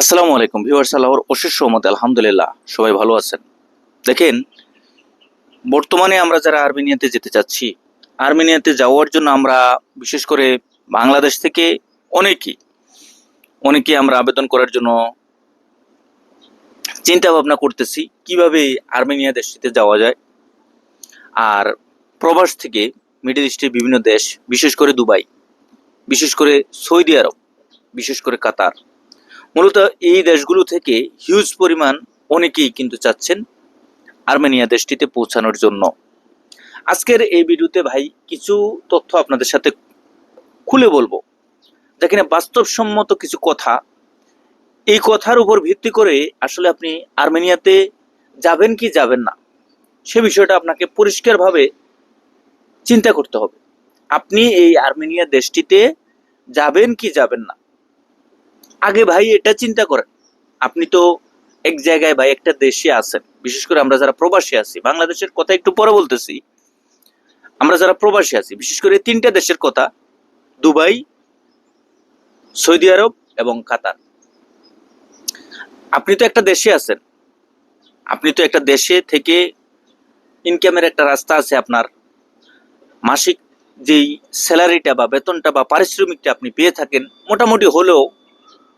আসসালামু আলাইকুম, ভিউয়ার্স, আল্লাহর অশেষ সহমত আলহামদুলিল্লাহ, সবাই ভালো আছেন। দেখেন, বর্তমানে আমরা যারা আর্মেনিয়াতে যেতে চাচ্ছি, আর্মেনিয়াতে যাওয়ার জন্য আমরা, বিশেষ করে বাংলাদেশ থেকে অনেকেই অনেকে আমরা আবেদন করার জন্য চিন্তা ভাবনা করতেছি, কীভাবে আর্মেনিয়া দেশটিতে যাওয়া যায়। আর প্রবাস থেকে মিডল ইস্টের বিভিন্ন দেশ, বিশেষ করে দুবাই, বিশেষ করে সৌদি আরব, বিশেষ করে কাতার মূলত এই দেশগুলো থেকে হিউজ পরিমাণ অনেকেই কিন্তু চাচ্ছেন আর্মেনিয়া দেশটিতে পৌঁছানোর জন্য। আজকের এই ভিডিওতে ভাই কিছু তথ্য আপনাদের সাথে খুলে বলব। যেখানে বাস্তবসম্মত কিছু কথা। এই কথার উপর ভিত্তি করে আসলে আপনি আর্মেনিয়াতে যাবেন কি যাবেন না, সে বিষয়টা আপনাকে পরিষ্কারভাবে চিন্তা করতে হবে। আপনি এই আর্মেনিয়া দেশটিতে যাবেন কি যাবেন না আগে ভাই এটা চিন্তা করেন। আপনি তো এক জায়গায় ভাই একটা দেশে আছেন। বিশেষ করে আমরা যারা প্রবাসী আছি, বাংলাদেশের কথা একটু পরে বলতেছি। আমরা যারা প্রবাসী আছি, বিশেষ করে তিনটা দেশের কথা, দুবাই, সৌদি আরব এবং কাতার। আপনি তো একটা দেশে আছেন। আপনি তো একটা দেশে থেকে ইনকামের একটা রাস্তা আছে আপনার। মাসিক যেই স্যালারিটা বা বেতনটা বা পারিশ্রমিকটা আপনি পেয়ে থাকেন, মোটামুটি হলেও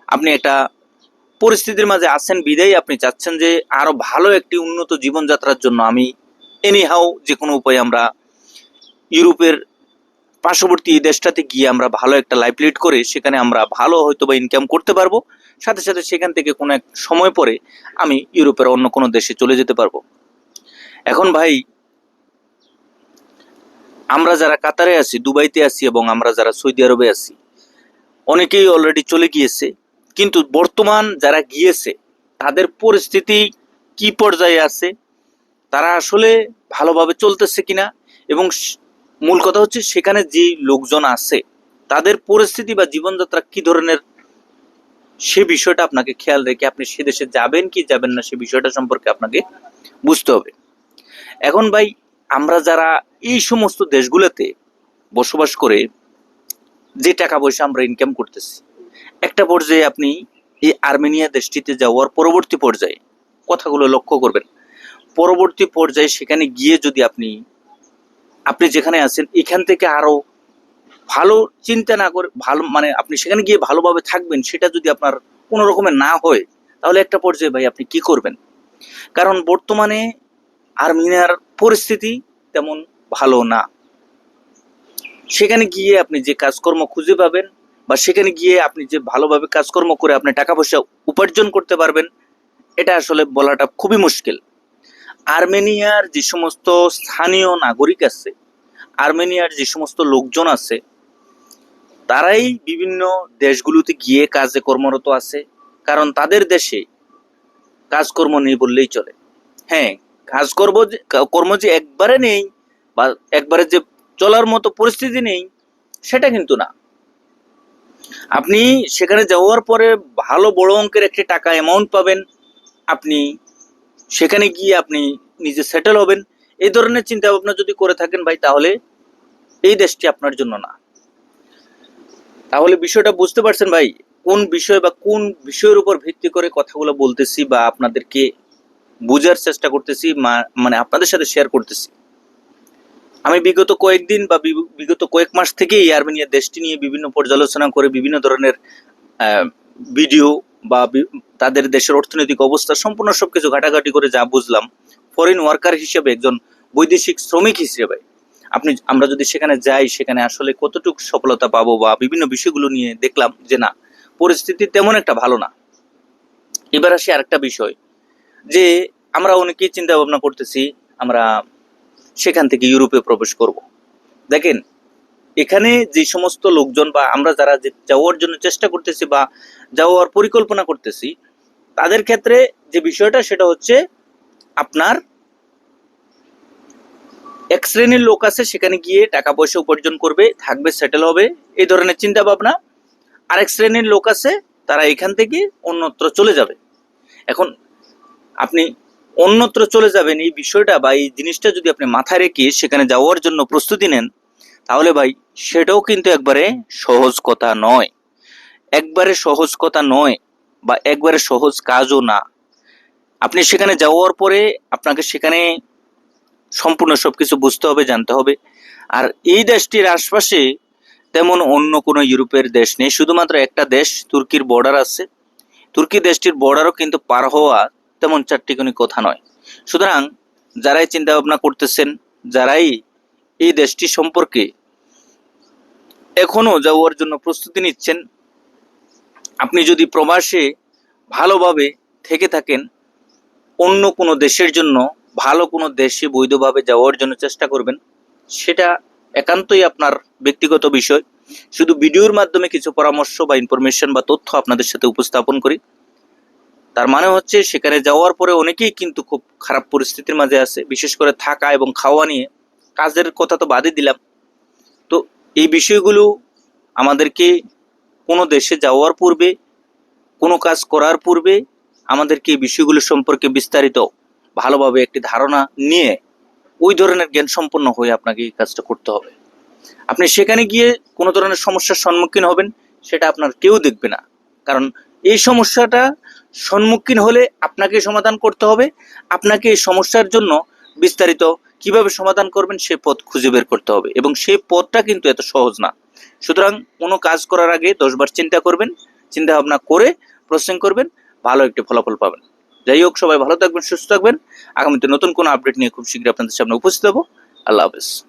আপনি একটা পরিস্থিতির মাঝে আছেন, বিদায়, আপনি চাচ্ছেন যে আরও ভালো একটি উন্নত জীবনযাত্রার জন্য আমি এনিহাও যে কোনো উপায়ে আমরা ইউরোপের পার্শ্ববর্তী দেশটাতে গিয়ে আমরা ভালো একটা লাইফ লিড করে সেখানে আমরা ভালো হয়তো বা ইনকাম করতে পারব। সাথে সাথে সেখান থেকে কোনো এক সময় পরে আমি ইউরোপের অন্য কোনো দেশে চলে যেতে পারব। এখন ভাই, আমরা যারা কাতারে আছি, দুবাইতে আছি এবং আমরা যারা সৌদি আরবে আছি, অনেকেই অলরেডি চলে গিয়েছে। কিন্তু বর্তমান যারা গিয়েছে, তাদের পরিস্থিতি কি পর্যায়ে আছে, তারা আসলে ভালোভাবে চলতেছে কিনা এবং মূল কথা হচ্ছে সেখানে যে লোকজন আছে, তাদের পরিস্থিতি বা জীবনযাত্রা কি ধরনের, সে বিষয়টা আপনাকে খেয়াল রেখে আপনি সে দেশে যাবেন কি যাবেন না সে বিষয়টা সম্পর্কে আপনাকে বুঝতে হবে। এখন ভাই, আমরা যারা এই সমস্ত দেশগুলোতে বসবাস করে, যে টাকা পয়সা আমরা ইনকাম করতেছি একটা পর্যায়ে আপনি এই আর্মেনিয়া দেশটিতে যাওয়ার পরবর্তী পর্যায়ে কথাগুলো লক্ষ্য করবেন। পরবর্তী পর্যায়ে সেখানে গিয়ে যদি আপনি আপনি যেখানে আছেন, এখান থেকে আরও ভালো চিন্তা না করে, ভালো মানে আপনি সেখানে গিয়ে ভালোভাবে থাকবেন, সেটা যদি আপনার কোনো রকমের না হয়, তাহলে একটা পর্যায়ে ভাই আপনি কি করবেন? কারণ বর্তমানে আর্মেনিয়ার পরিস্থিতি তেমন ভালো না। সেখানে গিয়ে আপনি যে কাজকর্ম খুঁজে পাবেন বা সেখানে গিয়ে আপনি যে ভালোভাবে কাজকর্ম করে আপনি টাকা পয়সা উপার্জন করতে পারবেন, এটা আসলে বলাটা খুবই মুশকিল। আর্মেনিয়ার যে সমস্ত স্থানীয় নাগরিক আছে, আর্মেনিয়ার যে সমস্ত লোকজন আছে, তারাই বিভিন্ন দেশগুলোতে গিয়ে কাজে কর্মরত আছে, কারণ তাদের দেশে কাজকর্ম নেই বললেই চলে। হ্যাঁ কাজকর্ম কর্ম যে একবারে নেই বা একবারে যে চলার মতো পরিস্থিতি নেই, সেটা কিন্তু না। আপনি সেখানে যাওয়ার পরে ভালো বড় অঙ্কের একটি টাকা অ্যামাউন্ট পাবেন। আপনি সেখানে গিয়ে আপনি নিজে সেটেল হবেন। এই ধরনের চিন্তা ভাবনা যদি করে থাকেন ভাই, তাহলে এই দেশটি আপনার জন্য না। তাহলে বিষয়টা বুঝতে পারছেন ভাই, কোন বিষয় বা কোন বিষয়ের উপর ভিত্তি করে কথাগুলো বলতেছি বা আপনাদেরকে বোঝার চেষ্টা করতেছি মানে আপনাদের সাথে শেয়ার করতেছি। আমি বিগত কয়েকদিন বা বিগত কয়েক মাস থেকেই আর্মেনিয়া দেশটি নিয়ে বিভিন্ন পর্যালোচনা করে বিভিন্ন ধরনের ভিডিও বা তাদের দেশের অর্থনৈতিক অবস্থা সম্পূর্ণ সবকিছু ঘাটাঘাটি করে যা বুঝলাম ফরেন ওয়ার্কার হিসেবে একজন বৈদেশিক শ্রমিক হিসেবে। আপনি আমরা যদি সেখানে যাই, সেখানে আসলে কতটুকু সফলতা পাবো বা বিভিন্ন বিষয়গুলো নিয়ে দেখলাম যে না, পরিস্থিতি তেমন একটা ভালো না। এবার আসি আরেকটা বিষয়, যে আমরা অনেকেই চিন্তা ভাবনা করতেছি, আমরা সেখান থেকে ইউরোপে প্রবেশ করব। দেখেন, এখানে যে সমস্ত লোকজন বা আমরা যারা যাওয়ার জন্য চেষ্টা করতেছি বা যাওয়ার পরিকল্পনা করতেছি, তাদের ক্ষেত্রে যে বিষয়টা সেটা হচ্ছে আপনার এক শ্রেণির লোক আছে, সেখানে গিয়ে টাকা পয়সা উপার্জন করবে, থাকবে সেটেল হবে, এই ধরনের চিন্তা ভাবনা। আরেক শ্রেণির লোক আছে, তারা এখান থেকে অন্যত্র চলে যাবে। এখন আপনি অন্যত্র চলে যাবেন এই বিষয়টা বা এই জিনিসটা যদি আপনি মাথায় রেখে সেখানে যাওয়ার জন্য প্রস্তুতি নেন, তাহলে ভাই সেটাও কিন্তু একবারে সহজ কথা নয়। একবারে সহজ কথা নয় বা একবারে সহজ কাজও না। আপনি সেখানে যাওয়ার পরে আপনাকে সেখানে সম্পূর্ণ সবকিছু বুঝতে হবে, জানতে হবে। আর এই দেশটির আশপাশে তেমন অন্য কোনো ইউরোপের দেশ নেই। শুধুমাত্র একটা দেশ, তুর্কির বর্ডার আছে। তুর্কি দেশটির বর্ডারও কিন্তু পার হওয়া তেমন চারটিখানি কথা নয়। সুতরাং যারাই চিন্তা ভাবনা করতেছেন, যারাই এই দেশটি সম্পর্কে এখনও যাওয়ার জন্য প্রস্তুতি নিচ্ছেন, আপনি যদি প্রবাসে ভালোভাবে থেকে থাকেন, অন্য কোনো দেশের জন্য, ভালো কোনো দেশে বৈধভাবে যাওয়ার জন্য চেষ্টা করবেন, সেটা একান্তই আপনার ব্যক্তিগত বিষয়। শুধু ভিডিওর মাধ্যমে কিছু পরামর্শ বা ইনফরমেশন বা তথ্য আপনাদের সাথে উপস্থাপন করি। তার মানে হচ্ছে সেখানে যাওয়ার পরে অনেকেই কিন্তু খুব খারাপ পরিস্থিতির মাঝে আছে, বিশেষ করে থাকা এবং খাওয়া নিয়ে। কাজের কথা তো বাদই দিলাম। তো এই বিষয়গুলো আমাদেরকে কোনো দেশে যাওয়ার পূর্বে, কোনো কাজ করার পূর্বে আমাদেরকে এই বিষয়গুলো সম্পর্কে বিস্তারিত ভালোভাবে একটি ধারণা নিয়ে ওই ধরনের জ্ঞান সম্পন্ন হয়ে আপনাকে এই কাজটা করতে হবে। আপনি সেখানে গিয়ে কোনো ধরনের সমস্যার সম্মুখীন হবেন, সেটা আপনার কেউ দেখবে না। কারণ এই সমস্যাটা সম্মুখীন হলে আপনাকে সমাধান করতে হবে। আপনাকে এই সমস্যার জন্য বিস্তারিত কীভাবে সমাধান করবেন সেই পথ খুঁজে বের করতে হবে এবং সেই পথটা কিন্তু এত সহজ না। সুতরাং কোনো কাজ করার আগে দশবার চিন্তা করবেন চিন্তা ভাবনা করে প্রসেসিং করবেন, ভালো একটি ফলাফল পাবেন। যাই হোক, সবাই ভালো থাকবেন, সুস্থ থাকবেন। আগামীতে নতুন কোনো আপডেট নিয়ে খুব শীঘ্রই আপনাদের সামনে উপস্থিত হব। আল্লাহ হাফেজ।